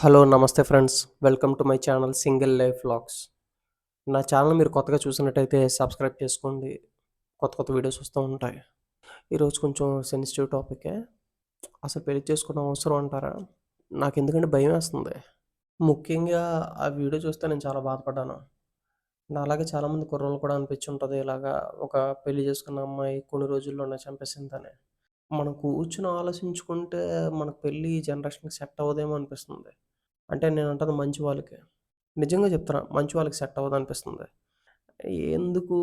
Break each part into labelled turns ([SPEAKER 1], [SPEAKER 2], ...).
[SPEAKER 1] Hello నమస్తే friends. Welcome to my channel single life vlogs. నా channel మీరు కొత్తగా చూసినట్టయితే సబ్స్క్రైబ్ చేసుకోండి. కొత్త కొత్త వీడియోస్ వస్తూ ఉంటాయి. ఈరోజు కొంచెం సెన్సిటివ్ టాపికే అసలు పెళ్ళి చేసుకున్న అవసరం అంటారా? నాకు ఎందుకంటే భయం వేస్తుంది. ముఖ్యంగా ఆ వీడియో చూస్తే నేను చాలా బాధపడ్డాను. నా అలాగే చాలామంది కుర్రోళ్ళు కూడా అనిపించి ఉంటుంది ఇలాగా ఒక పెళ్ళి చేసుకున్న అమ్మాయి కొన్ని రోజుల్లోనే చంపేసిందని. మనం కూర్చుని ఆలోచించుకుంటే మనకు పెళ్ళి ఈ జనరేషన్కి సెట్ అవ్వదేమో అనిపిస్తుంది. అంటే నేను అంటాను మంచి వాళ్ళకి. నిజంగా చెప్తున్నా మంచి వాళ్ళకి సెట్ అవ్వదు అనిపిస్తుంది. ఎందుకు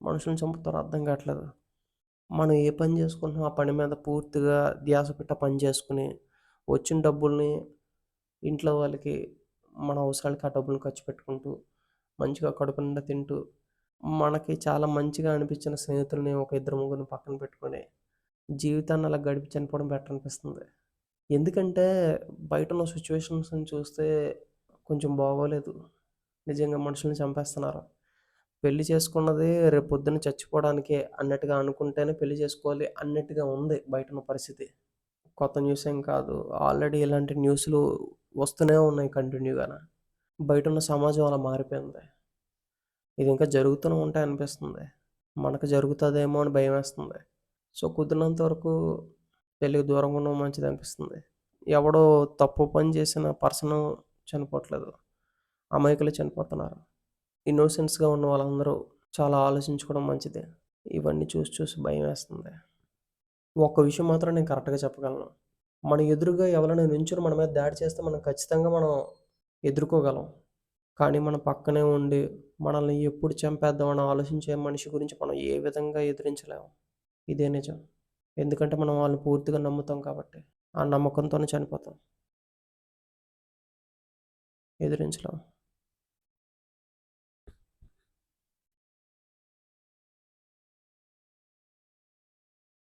[SPEAKER 1] మనుషులను చంపుతారో అర్థం కావట్లేదు. మనం ఏ పని చేసుకుంటున్నాం ఆ పని మీద పూర్తిగా ధ్యాస పెట్ట పని చేసుకుని వచ్చిన డబ్బుల్ని ఇంట్లో వాళ్ళకి మన అవసరాలకి ఆ డబ్బుల్ని ఖర్చు పెట్టుకుంటూ మంచిగా కడుపు నిండా తింటూ మనకి చాలా మంచిగా అనిపించిన స్నేహితులని ఒక ఇద్దరు ముగ్గురిని పక్కన పెట్టుకొని జీవితాన్ని అలా గడిపి చనిపోవడం బెటర్ అనిపిస్తుంది. ఎందుకంటే బయట ఉన్న సిచ్యువేషన్స్ని చూస్తే కొంచెం బాగోలేదు. నిజంగా మనుషుల్ని చంపేస్తున్నారు. పెళ్ళి చేసుకున్నది రేపు పొద్దున్న చచ్చిపోవడానికే అన్నట్టుగా అనుకుంటేనే పెళ్ళి చేసుకోవాలి అన్నట్టుగా ఉంది బయట ఉన్న పరిస్థితి. కొత్త న్యూస్ ఏం కాదు. ఆల్రెడీ ఇలాంటి న్యూస్లు వస్తూనే ఉన్నాయి కంటిన్యూగా బయట ఉన్న సమాజం అలా మారిపోయింది. ఇది ఇంకా జరుగుతూనే ఉంటాయి అనిపిస్తుంది. మనకు జరుగుతుందేమో అని భయం వేస్తుంది సో కుదిరినంత వరకు పెళ్ళికి దూరంగా ఉండడం మంచిది అనిపిస్తుంది. ఎవడో తప్పు పని చేసిన పర్సన్ చనిపోవట్లేదు. అమాయకులు చనిపోతున్నారు. ఇన్నోసెన్స్గా ఉన్న వాళ్ళందరూ చాలా ఆలోచించుకోవడం మంచిదే. ఇవన్నీ చూసి చూసి భయం వేస్తుంది ఒక్క విషయం మాత్రం నేను కరెక్ట్గా చెప్పగలను. మన ఎదురుగా ఎవరైనా నుంచుని మన మీద దాడి చేస్తే మనం ఖచ్చితంగా మనం ఎదుర్కోగలం. కానీ మన పక్కనే ఉండి మనల్ని ఎప్పుడు చంపేద్దామని ఆలోచించే మనిషి గురించి మనం ఏ విధంగా ఎదిరించలేము. ఇదే నిజం. ఎందుకంటే మనం వాళ్ళని పూర్తిగా నమ్ముతాం కాబట్టి. ఆ నమ్మకంతోనే చనిపోతాం. ఎదిరించలేం.